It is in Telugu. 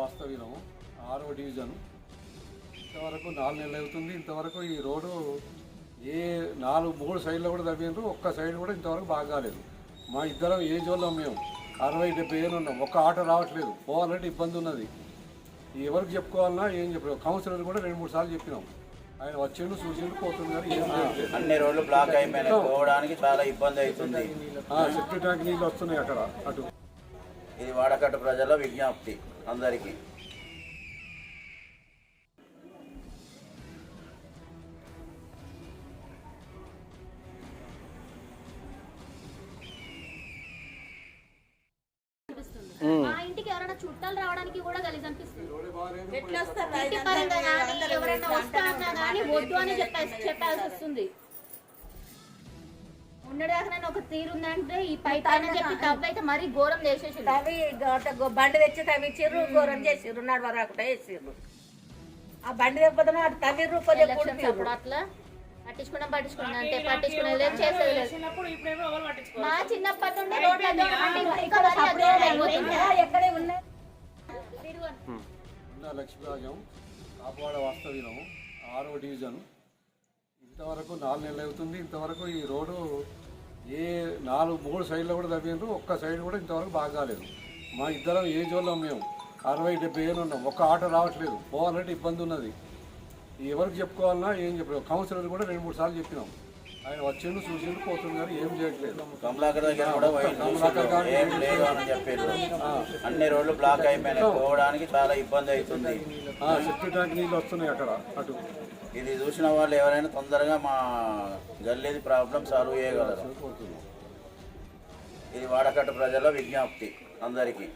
వాస్తవ్యం ఆరో డివిజన్. ఇంతవరకు నాలుగు నెలలు అవుతుంది. ఇంతవరకు ఈ రోడ్డు ఏ నాలుగు మూడు సైడ్లో కూడా తవ్విండ్రు. ఒక్క సైడ్ కూడా ఇంతవరకు బాగా కాలేదు. మా ఇద్దరం ఏ జోన్లో మేము అరవై డెబ్బై ఏళ్ళు ఉన్నాం. ఒక్క ఆటో రావట్లేదు. పోవాలంటే ఇబ్బంది ఉన్నది. ఎవరికి చెప్పుకోవాలన్నా ఏం చెప్పలేదు కౌన్సిలర్ కూడా రెండు మూడు సార్లు చెప్పినాం. ఆయన వచ్చిండు చూసిండు పోతుంది కానీ ఏం చేయట్లేదు అన్ని రోడ్లు బ్లాక్ అయిపోయినాయి. పోవడానికి చాలా ఇబ్బంది అవుతుంది. సెప్టిక్ ట్యాంక్ నీళ్ళు వస్తున్నాయి అక్కడ. అటు ఇది వాడకట్టు ప్రజల విజ్ఞప్తి అందరికీ. మా ఇంటికి ఎవరైనా చుట్టాలు రావడానికి కూడా గలీజ్ అనిపిస్తుంది. ఎట్లా వస్తారు ఇంటి పరంగా కానీ ఎవరైనా వస్తా అన్నా కానీ వద్దు అని చెప్పాల్సి చెప్పాల్సి వస్తుంది. ఉండడానికి ఒక తీరు ఉందంటే ఈ పై పైన చెప్పి తవ్వు అయితే మరీ ఘోరం చేసేసి తవి బండి తెచ్చి తవ్విచ్చిర్రు ఘోరం చేసిర్రు నడవరాకుండా వేసిర్రు ఆ బండి తెప్పదన అటు తవ్విర్రు కుడిపిర్రు. అప్పుడు అట్లా పట్టించుకున్నాం పట్టించుకున్నాం అంతే పట్టించుకునేది చేసేది లేదు. మా చిన్నప్పటి నుండి రోడ్ల. ఎక్కడే ఉన్నాయి ఉన్న? లక్ష్మీరాజం కాపవాడ వాస్తవ్యం ఆరో డివిజన్. ఇంతవరకు నాలుగు నెలలు అవుతుంది. ఇంతవరకు ఈ రోడ్డు ఏ నాలుగు మూడు సైడ్లో కూడా తవ్విండ్రు ఒక్క సైడ్ కూడా ఇంతవరకు బాగా కాలేదు. మా ఇద్దరం ఏజ్ వాళ్ళం మేము. అరవై డెబ్బై ఏళ్ళు ఉన్నాం. ఒక్క ఆటో రావట్లేదు. పోవాలంటే ఇబ్బంది ఉన్నది. ఎవరికి చెప్పుకోవాలన్నా ఏం చెప్పలేదు. కౌన్సిలర్ కూడా రెండు మూడు సార్లు చెప్పినాం. ఆయన వచ్చిండు చూసిండు పోతుంది కానీ ఏం చేయట్లేదు. కమలాకర్ దగ్గర కూడా. ఏం లేదు అని చెప్పారు. అన్ని రోడ్లు బ్లాక్ అయిపోయినాయి. పోవడానికి చాలా ఇబ్బంది అవుతుంది. సెప్టిక్ ట్యాంక్ నీళ్ళు వస్తున్నాయి అక్కడ అటు. ఇది చూసిన వాళ్ళు ఎవరైనా తొందరగా మా గల్లీది ప్రాబ్లం సాల్వ్ చేయగలరు. ఇది వాడకట్టు ప్రజల విజ్ఞప్తి అందరికీ.